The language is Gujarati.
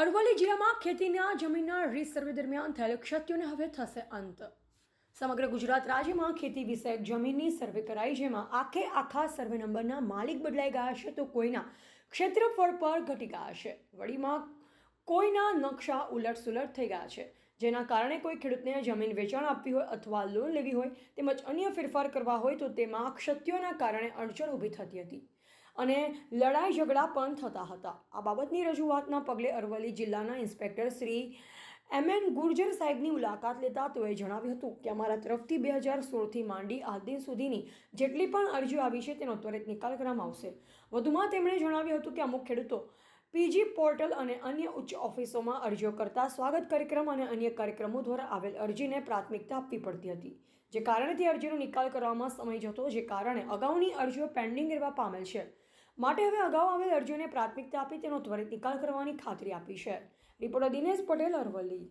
અરવલ્લી જિલ્લામાં ખેતીના જમીનના રીસર્વે દરમિયાન થયેલ ક્ષતિઓને હવે થશે અંત. સમગ્ર ગુજરાત રાજ્યમાં ખેતી વિષયક જમીનની સર્વે કરાઈ, જેમાં આખે આખા સર્વે નંબરના માલિક બદલાઈ ગયા છે તો કોઈના ક્ષેત્રફળ પર ઘટી ગયા છે વળીમાં કોઈના નકશા ઉલટસુલટ થઈ ગયા છે. જેના કારણે કોઈ ખેડૂતને જમીન વેચાણ આપવી હોય અથવા લોન લેવી હોય તેમજ અન્ય ફેરફાર કરવા હોય તો તેમાં ક્ષતિઓના કારણે અડચણ ઊભી થતી હતી. અને લડાઈ ઝઘડા પણ થતા હતા. આ બાબતની રજૂઆતના પગલે અરવલ્લી જિલ્લાના inspector Shri M N Gurjar સાહેબની મુલાકાત લેતા તેઓએ જણાવ્યું હતું કે, અમારા તરફથી બે હજાર સોળથી માંડી આ દિન સુધીની જેટલી પણ અરજીઓ આવી છે તેનો ત્વરિત નિકાલ કરવામાં આવશે. વધુમાં તેમણે જણાવ્યું હતું કે, અમુક ખેડૂતો પીજી પોર્ટલ અને અન્ય ઉચ્ચ ઓફિસોમાં અરજીઓ કરતા સ્વાગત કાર્યક્રમ અને અન્ય કાર્યક્રમો દ્વારા આવેલ અરજીને પ્રાથમિકતા આપવી પડતી હતી, જે કારણે તે અરજીનો નિકાલ કરવામાં સમય જતો, જે કારણે અગાઉની અરજીઓ પેન્ડિંગ રહેવા પામેલ છે. માટે હવે અગાઉ આવેલ અરજીઓને પ્રાથમિકતા આપી તેનો ત્વરિત નિકાલ કરવાની ખાતરી આપી છે. રિપોર્ટર દિનેશ પટેલ અરવલ્લી.